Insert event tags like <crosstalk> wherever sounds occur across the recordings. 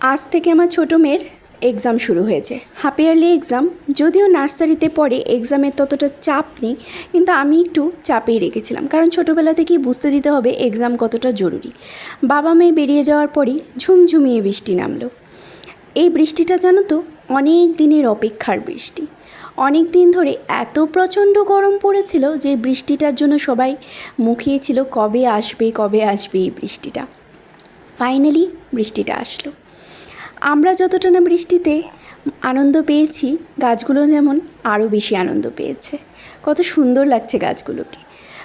আজ থেকে আমার ছোটো মেয়ের এক্সাম শুরু হয়েছে। হাফ ইয়ারলি এক্সাম যদিও নার্সারিতে পড়ে এক্সামের ততটা চাপ নেই, কিন্তু আমি একটু চাপেই রেখেছিলাম। কারণ ছোটোবেলা থেকেই বুঝতে দিতে হবে এক্সাম কতটা জরুরি। বাবা মেয়ে বেরিয়ে যাওয়ার পরই ঝুমঝুমিয়ে বৃষ্টি নামলো। এই বৃষ্টিটা জানো তো, অনেক দিনের অপেক্ষার বৃষ্টি। অনেক দিন ধরে এত প্রচণ্ড গরম পড়েছিল যে বৃষ্টিটার জন্য সবাই মুখিয়েছিল কবে আসবে কবে আসবে এই বৃষ্টিটা? ফাইনালি বৃষ্টিটা আসলো। আমরা যতটা না বৃষ্টিতে আনন্দ পেয়েছি, গাছগুলো যেমন আরও বেশি আনন্দ পেয়েছে। কত সুন্দর লাগছে গাছগুলোকে।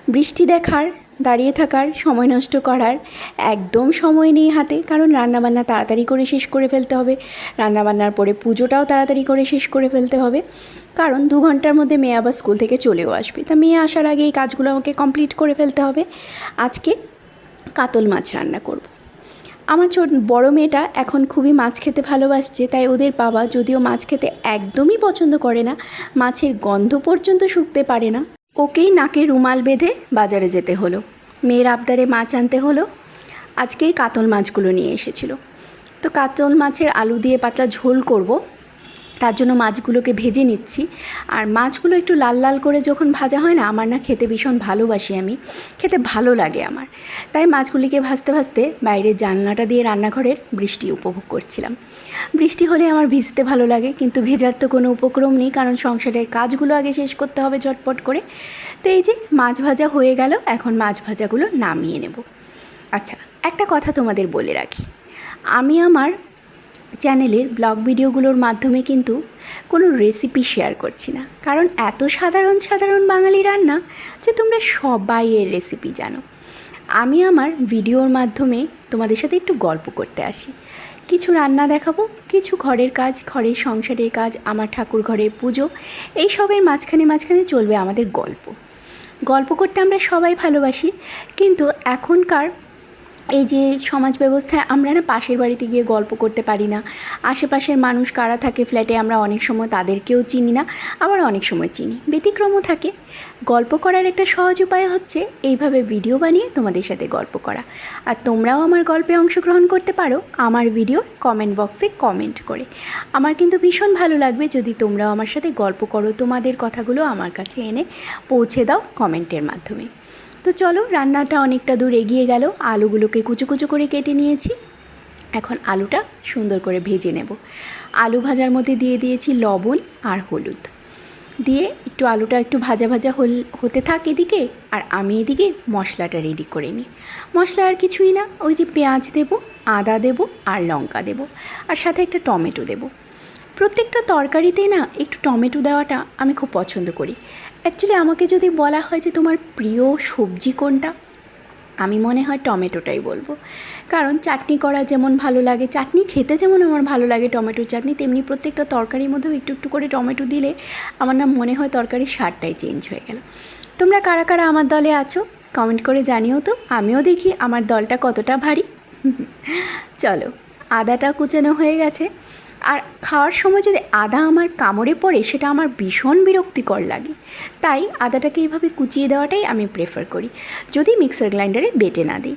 বৃষ্টি দেখার, দাঁড়িয়ে থাকার, সময় নষ্ট করার একদম সময় নেই হাতে, কারণ রান্নাবান্না তাড়াতাড়ি করে শেষ করে ফেলতে হবে। রান্নাবান্নার পরে পুজোটাও তাড়াতাড়ি করে শেষ করে ফেলতে হবে। কারণ দু ঘণ্টার মধ্যে মেয়ে আবার স্কুল থেকে চলেও আসবে। তা মেয়ে আসার আগে এই কাজগুলো আমাকে কমপ্লিট করে ফেলতে হবে। আজকে কাতল মাছ রান্না করব। আমার ছোট বড় মেয়েটা এখন খুবই মাছ খেতে ভালোবাসছে, তাই ওদের বাবা যদিও মাছ খেতে একদমই পছন্দ করে না, মাছের গন্ধ পর্যন্ত শুকতে পারে না। ওকেই নাকে রুমাল বেঁধে বাজারে যেতে হলো। মেয়ের আবদারে মাছ আনতে হলো। আজকেই কাতল মাছগুলো নিয়ে এসেছিল। তো কাতল মাছের আলু দিয়ে পাতলা ঝোল করব। তার জন্য মাছগুলোকে ভেজে নিচ্ছি। আর মাছগুলো একটু লাল লাল করে যখন ভাজা হয় না, আমার না খেতে ভীষণ ভালোবাসি আমি। খেতে ভালো লাগে আমার। তাই মাছগুলিকে ভাজতে ভাজতে বাইরের জানলাটা দিয়ে রান্নাঘরের বৃষ্টি উপভোগ করছিলাম। বৃষ্টি হলে আমার ভিজতে ভালো লাগে, কিন্তু ভেজার তো কোনো উপক্রম নেই, কারণ সংসারের কাজগুলো আগে শেষ করতে হবে ঝটপট করে। তো এই যে মাছ ভাজা হয়ে গেল, এখন মাছ ভাজাগুলো নামিয়ে নেব। আচ্ছা একটা কথা তোমাদের বলে রাখি। আমি আমার চ্যানেলের ব্লগ ভিডিওগুলোর মাধ্যমে কিন্তু কোনো রেসিপি শেয়ার করছি না। কারণ এত সাধারণ সাধারণ বাঙালি রান্না যে তোমরা সবাই এর রেসিপি জানো। আমি আমার ভিডিওর মাধ্যমে তোমাদের সাথে একটু গল্প করতে আসি। কিছু রান্না দেখাবো, কিছু ঘরের কাজ, ঘরের সংসারের কাজ, আমার ঠাকুর ঘরের পুজো, এই সবের মাঝখানে মাঝখানে চলবে আমাদের গল্প। গল্প করতে আমরা সবাই ভালোবাসি, কিন্তু এখনকার এই যে সমাজ ব্যবস্থায় আমরা না পাশের বাড়িতে গিয়ে গল্প করতে পারি না। আশেপাশের মানুষ কারা থাকে ফ্ল্যাটে আমরা অনেক সময় তাদেরকেও চিনি না, আবার অনেক সময় চিনি। ব্যতিক্রমও থাকে। গল্প করার একটা সহজ উপায় হচ্ছে এইভাবে ভিডিও বানিয়ে তোমাদের সাথে গল্প করা। আর তোমরাও আমার গল্পে অংশগ্রহণ করতে পারো আমার ভিডিওর কমেন্ট বক্সে কমেন্ট করে। আমার কিন্তু ভীষণ ভালো লাগবে যদি তোমরাও আমার সাথে গল্প করো। তোমাদের কথাগুলো আমার কাছে এনে পৌঁছে দাও কমেন্টের মাধ্যমে। তো চলো, রান্নাটা অনেকটা দূর এগিয়ে গেল। আলুগুলোকে কুচু কুচু করে কেটে নিয়েছি। এখন আলুটা সুন্দর করে ভেজে নেব। আলু ভাজার মধ্যে দিয়ে দিয়েছি লবণ আর হলুদ। দিয়ে একটু আলুটা একটু ভাজা ভাজা হল, হতে থাক এদিকে, আর আমি এদিকে মশলাটা রেডি করে নিই। মশলা আর কিছুই না, ওই যে পেঁয়াজ দেব, আদা দেব আর লঙ্কা দেব। আর সাথে একটা টমেটো দেব। প্রত্যেকটা তরকারিতেই না একটু টমেটো দেওয়াটা আমি খুব পছন্দ করি। অ্যাকচুয়ালি আমাকে যদি বলা হয় যে তোমার প্রিয় সবজি কোনটা? আমি মনে হয় টমেটোটাই বলব। কারণ চাটনি করা যেমন ভালো লাগে, চাটনি খেতে যেমন আমার ভালো লাগে টমেটোর চাটনি, তেমনি প্রত্যেকটা তরকারির মধ্যেও একটু একটু করে টমেটো দিলে আমার না মনে হয় তরকারির স্বাদটাই চেঞ্জ হয়ে গেল। তোমরা কারা কারা আমার দলে আছো? কমেন্ট করে জানিও তো, আমিও দেখি আমার দলটা কতটা ভারী। <laughs> চলো, আদাটা কুচানো হয়ে গেছে। আর খাওয়ার সময় যদি আদা আমার কামড়ে পড়ে, সেটা আমার ভীষণ বিরক্তিকর লাগে। তাই আদাটাকে এইভাবে কুচিয়ে দেওয়াটাই আমি প্রেফার করি। যদি মিক্সার গ্রাইন্ডারে বেটে না দিই।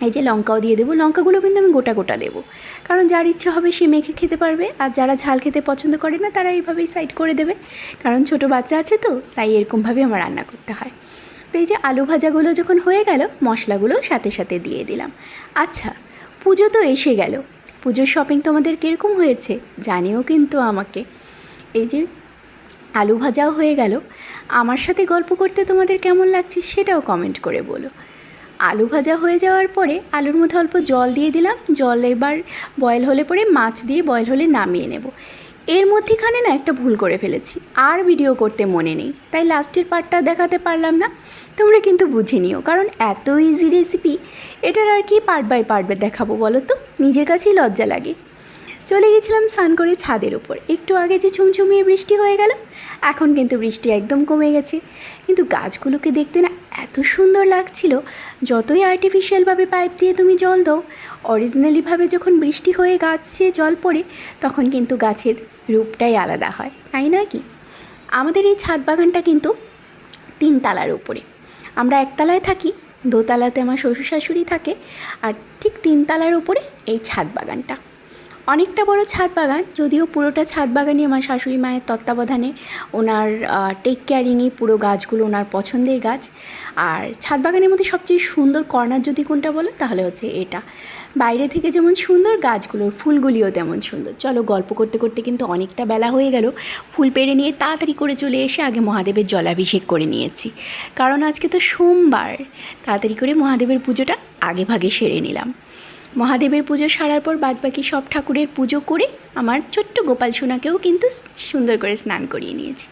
এই যে লঙ্কাও দিয়ে দেবো। লঙ্কাগুলো কিন্তু আমি গোটা গোটা দেবো। কারণ যার ইচ্ছে হবে সে মেখে খেতে পারবে। আর যারা ঝাল খেতে পছন্দ করে না, তারা এইভাবেই সাইড করে দেবে। কারণ ছোট বাচ্চা আছে তো, তাই এরকমভাবে আমার রান্না করতে হয়। তো এই যে আলু ভাজাগুলো যখন হয়ে গেল, মশলাগুলো সাথে সাথে দিয়ে দিলাম। আচ্ছা পুজো তো এসে গেল। পুজোর শপিং তোমাদের কীরকম হয়েছে? জানিও কিন্তু আমাকে। এই যে আলু ভাজাও হয়ে গেল। আমার সাথে গল্প করতে তোমাদের কেমন লাগছে সেটাও কমেন্ট করে বলো। আলু ভাজা হয়ে যাওয়ার পরে আলুর মধ্যে অল্প জল দিয়ে দিলাম। জল এবার বয়েল হলে পরে মাছ দিয়ে বয়েল হলে নামিয়ে নেব। এর মধ্যেখানে না একটা ভুল করে ফেলেছি। আর ভিডিও করতে মনে নেই, তাই লাস্টের পার্টটা দেখাতে পারলাম না। তোমরা কিন্তু বুঝে নিও, কারণ এত ইজি রেসিপি এটার আর কি পার্ট বাই পার্ট দেখাবো বলো তো? নিজের কাছেই লজ্জা লাগে। চলে গেছিলাম স্নান করে ছাদের উপর। একটু আগে যে ঝুমঝুমিয়ে বৃষ্টি হয়ে গেল, এখন কিন্তু বৃষ্টি একদম কমে গেছে। কিন্তু গাছগুলোকে দেখতে না এত সুন্দর লাগছিল, যতই আর্টিফিশিয়ালভাবে পাইপ দিয়ে তুমি জল দাও অরিজিনালিভাবে যখন বৃষ্টি হয়ে গাছে জল পড়ে, তখন কিন্তু গাছের রূপটাই আলাদা হয়, তাই নয় কি? আমাদের এই ছাদ বাগানটা কিন্তু তিন তালার উপরে। আমরা একতলায় থাকি, দোতলাতে আমার শ্বশুর শাশুড়ি থাকে, আর ঠিক তিনতলার উপরে এই ছাদ বাগানটা। অনেকটা বড় ছাদ বাগান, যদিও পুরোটা ছাদ বাগানই আমার শাশুড়ি মায়ের তত্ত্বাবধানে। ওনার টেক কেয়ারিংয়ে পুরো গাছগুলো ওনার পছন্দের গাছ। আর ছাদ বাগানের মধ্যে সবচেয়ে সুন্দর কর্নার যদি কোনটা বলো, তাহলে হচ্ছে এটা। বাইরে থেকে যেমন সুন্দর, গাছগুলোর ফুলগুলিও তেমন সুন্দর। চলো গল্প করতে করতে কিন্তু অনেকটা বেলা হয়ে গেল। ফুল পেড়ে নিয়ে তাড়াতাড়ি করে চলে এসে আগে মহাদেবের জলাভিষেক করে নিয়েছি। কারণ আজকে তো সোমবার, তাড়াতাড়ি করে মহাদেবের পুজোটা আগে ভাগে সেরে নিলাম। মহাদেবের পুজো সারার পর বাদবাকি সব ঠাকুরের পুজো করে আমার ছোট্ট গোপাল সোনাকেও কিন্তু সুন্দর করে স্নান করিয়ে নিয়েছি।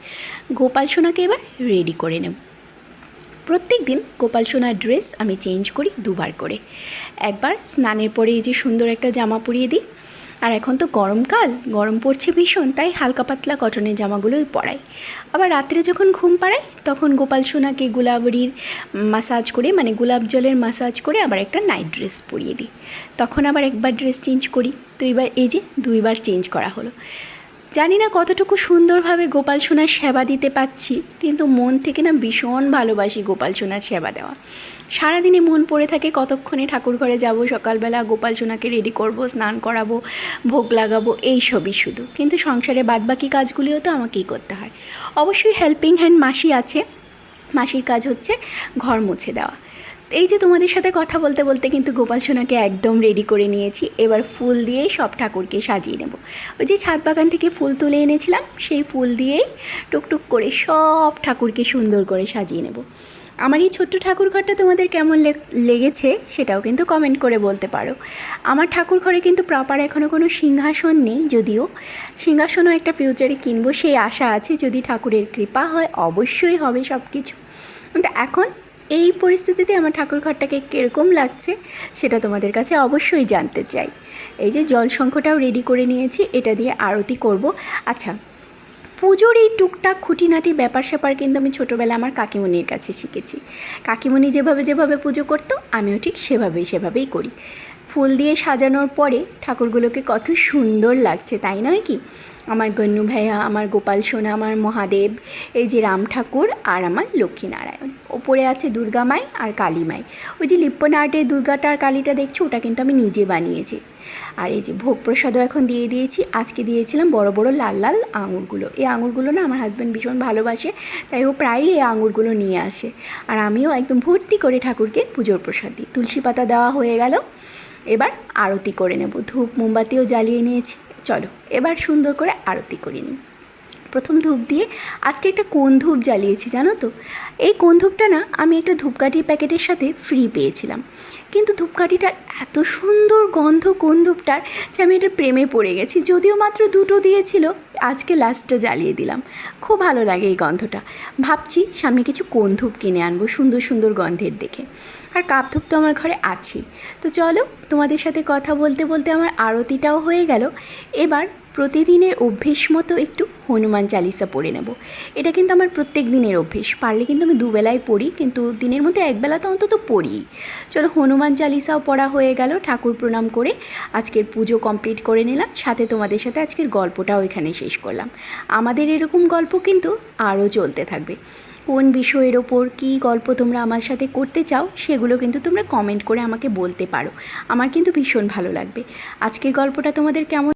গোপাল সোনাকে এবার রেডি করে নেব। প্রত্যেক দিন গোপাল সোনার ড্রেস আমি চেঞ্জ করি দুবার করে। একবার স্নানের পরে এই যে সুন্দর একটা জামা পরিয়ে দিই আর এখন তো গরমকাল, গরম পড়ছে ভীষণ, তাই হালকা পাতলা কটনের জামাগুলোই পরাই। আবার রাত্রে যখন ঘুম পাড়াই, তখন গোপাল সোনাকে গোলাবরির মাসাজ করে মানে গোলাপ জলের মাসাজ করে আবার একটা নাইট ড্রেস পরিয়ে দিই। তখন আবার একবার ড্রেস চেঞ্জ করি। তো এবার এই যে দুইবার চেঞ্জ করা হলো। জানি না কতটুকু সুন্দরভাবে গোপাল সোনার সেবা দিতে পাচ্ছি কিন্তু মন থেকে না ভীষণ ভালোবাসি গোপাল সোনার সেবা দেওয়া। সারাদিনে মন পড়ে থাকে, কতক্ষণে ঠাকুর ঘরে যাব, সকালবেলা গোপাল সোনাকে রেডি করব, স্নান করাবো, ভোগ লাগাবো এই সবই শুধু। কিন্তু সংসারে বাদবাকি কাজগুলিও তো আমাকেই করতে হয়। অবশ্যই হেল্পিং হ্যান্ড মাসি আছে। মাসির কাজ হচ্ছে ঘর মুছে দেওয়া। এই যে তোমাদের সাথে কথা বলতে বলতে কিন্তু গোপাল সোনাকে একদম রেডি করে নিয়েছি। এবার ফুল দিয়েই সব ঠাকুরকে সাজিয়ে নেব। ওই যে ছাদ বাগান থেকে ফুল তুলে এনেছিলাম, সেই ফুল দিয়েই টুকটুক করে সব ঠাকুরকে সুন্দর করে সাজিয়ে নেব। আমার এই ছোট্ট ঠাকুর ঘরটা তোমাদের কেমন লেগেছে সেটাও কিন্তু কমেন্ট করে বলতে পারো। আমার ঠাকুর ঘরে কিন্তু প্রপার এখনও কোনো সিংহাসন নেই যদিও। সিংহাসনও একটা ফিউচারে কিনবো, সেই আশা আছে। যদি ঠাকুরের কৃপা হয়, অবশ্যই হবে সব কিছু কিন্তু এখন এই পরিস্থিতিতে আমার ঠাকুর ঘরটাকে কীরকম লাগছে সেটা তোমাদের কাছে অবশ্যই জানতে চাই। এই যে জল শঙ্খটাও রেডি করে নিয়েছি, এটা দিয়ে আরতি করব। আচ্ছা পুজোর এই টুকটাক খুঁটিনাটি ব্যাপার স্যাপার কিন্তু আমি ছোটোবেলা আমার কাকিমণির কাছে শিখেছি। কাকিমণি যেভাবে যেভাবে পুজো করতো, আমিও ঠিক সেভাবেই সেভাবেই করি। ফুল দিয়ে সাজানোর পরে ঠাকুরগুলোকে কত সুন্দর লাগছে, তাই নয় কি? আমার গন্নু ভাইয়া, আমার গোপাল সোনা, আমার মহাদেব, এই যে রাম ঠাকুর আর আমার লক্ষ্মীনারায়ণ। ওপরে আছে দুর্গা মাই আর কালী মাই। ওই যে লিপ্পন আর্টের দুর্গাটা আর কালীটা দেখছ, ওটা কিন্তু আমি নিজে বানিয়েছি। আর এই যে ভোগ প্রসাদও এখন দিয়ে দিয়েছি। আজকে দিয়েছিলাম বড় বড় লাল লাল আঙুরগুলো। এই আঙুরগুলো না আমার হাজব্যান্ড ভীষণ ভালোবাসে, তাই ও প্রায়ই এই আঙুরগুলো নিয়ে আসে। আর আমিও একদম ভর্তি করে ঠাকুরকে পুজোর প্রসাদ দিই। তুলসী পাতা দেওয়া হয়ে গেল। এবার আরতি করে নেব। ধূপ মোমবাতিও জ্বালিয়ে নিয়েছি। চলো, এবার সুন্দর করে আরতি করে নিই। প্রথম ধূপ দিয়ে আজকে একটা কোন ধূপ জ্বালিয়েছি জানো তো? এই কোন ধূপটা না আমি একটা ধূপকাঠির প্যাকেটের সাথে ফ্রি পেয়েছিলাম। কিন্তু ধূপকাঠিটার এত সুন্দর গন্ধ কোন ধূপটার যে আমি এটা প্রেমে পড়ে গেছি। যদিও মাত্র দুটো দিয়েছিল, আজকে লাস্টটা জ্বালিয়ে দিলাম। খুব ভালো লাগে এই গন্ধটা। ভাবছি সামনে কিছু কোন ধূপ কিনে আনব সুন্দর সুন্দর গন্ধের দেখে। আর কাপ ধূপ তো আমার ঘরে আছেই। তো চলো, তোমাদের সাথে কথা বলতে বলতে আমার আরতিটাও হয়ে গেল। এবার প্রতিদিনের অভ্যেস মতো একটু হনুমান চালিসা পড়ে নেব। এটা কিন্তু আমার প্রত্যেক দিনের অভ্যেস। পারলে কিন্তু আমি দুবেলায় পড়ি, কিন্তু দিনের মধ্যে একবেলা তো অন্তত পড়ি চলো, হনুমান চালিসাও পড়া হয়ে গেল ঠাকুর প্রণাম করে। আজকের পুজো কমপ্লিট করে নিলাম। সাথে তোমাদের সাথে আজকের গল্পটাও এখানে শেষ করলাম। আমাদের এরকম গল্প কিন্তু আরও চলতে থাকবে। কোন বিষয়ের ওপর কী গল্প তোমরা আমার সাথে করতে চাও, সেগুলো কিন্তু তোমরা কমেন্ট করে আমাকে বলতে পারো। আমার কিন্তু ভীষণ ভালো লাগবে। আজকের গল্পটা তোমাদের কেমন